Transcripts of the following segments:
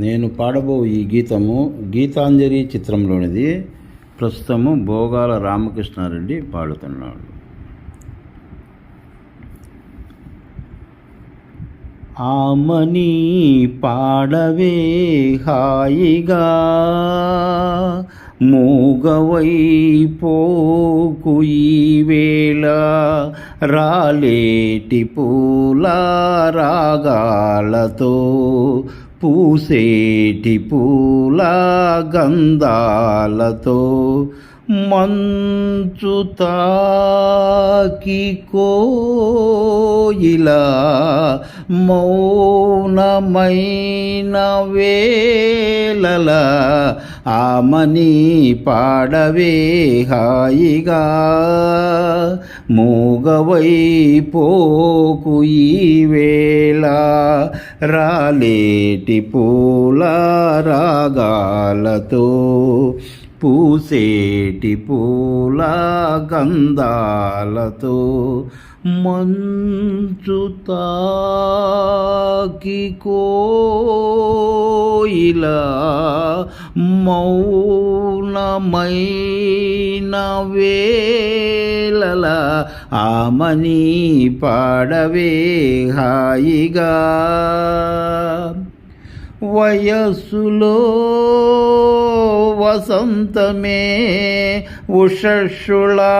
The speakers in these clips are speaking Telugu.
నేను పాడబో ఈ గీతము గీతాంజలి చిత్రంలోనిది. ప్రస్తుతము భోగాల రామకృష్ణారెడ్డి పాడుతున్నాడు. ఆమని పాడవే హాయిగా మూగవై పోకు ఈవేళ రాలేటి పూల రాగాలతో పూసేటి పూల గంధాలతో మంచు తాకి కోయిలా మౌనమైన వేళల ఆమని పాడవే హాయిగా. మూగవై పోకు ఈ వేళ రాలేటి పూల రాగాలతో పూసేటి పూల గంధాలతో మంచుతాకి కోయిల కోయిలా మౌనమైన వేళల ఆమని పాడవే హాయిగా. వయస్సులో వసంతమే ఉషషులా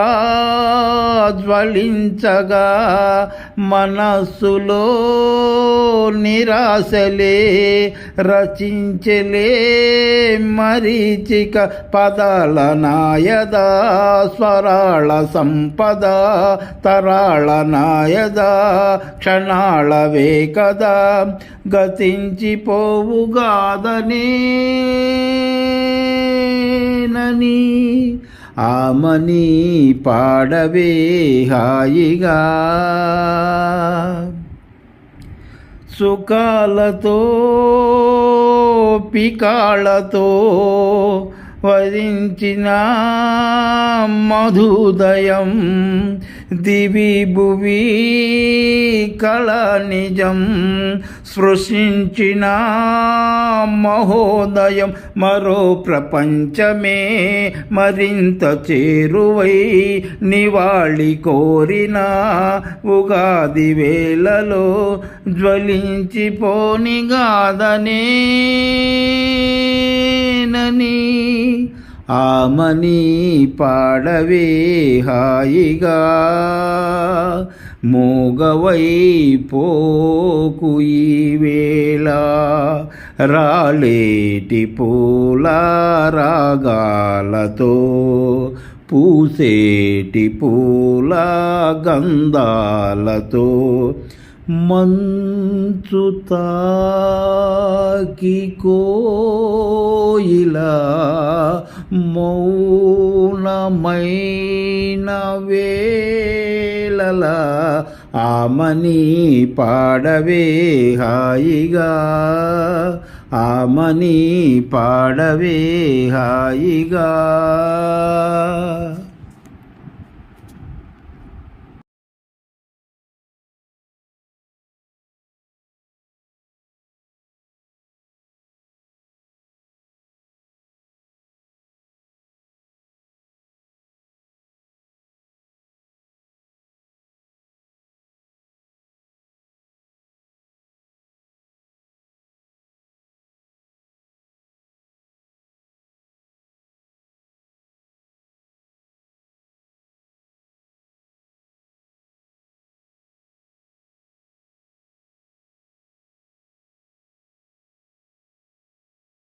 జ్వలించగా మనస్సులో నిరాశలే రచించలే మరీచిక పదాల నాయద స్వరాళ సంపద తరాళ నాయద క్షణాళవే కదా గతించిపోవుగాదనే నని ఆమని పాడవే హాయిగా. సుఖాలతో పికాళతో వరించిన మధుదయం దివి భువి కళ నిజం స్పృశించిన మహోదయం. మరో ప్రపంచమే మరింత చేరువై నివాళి కోరిన ఉగాది వేళలో జ్వలించిపోనిగాదనే నేనని ఆమని పాడవే హాయిగా. మూగవై పోకు ఈ వేళ. రాలేటి పూల రాగాలతో పూసేటి పూల గంధాలతో మంచు తాకి కోయిలా మౌనమైన వేళల ఆమని పాడవే హాయిగా ఆమని పాడవే హాయిగా.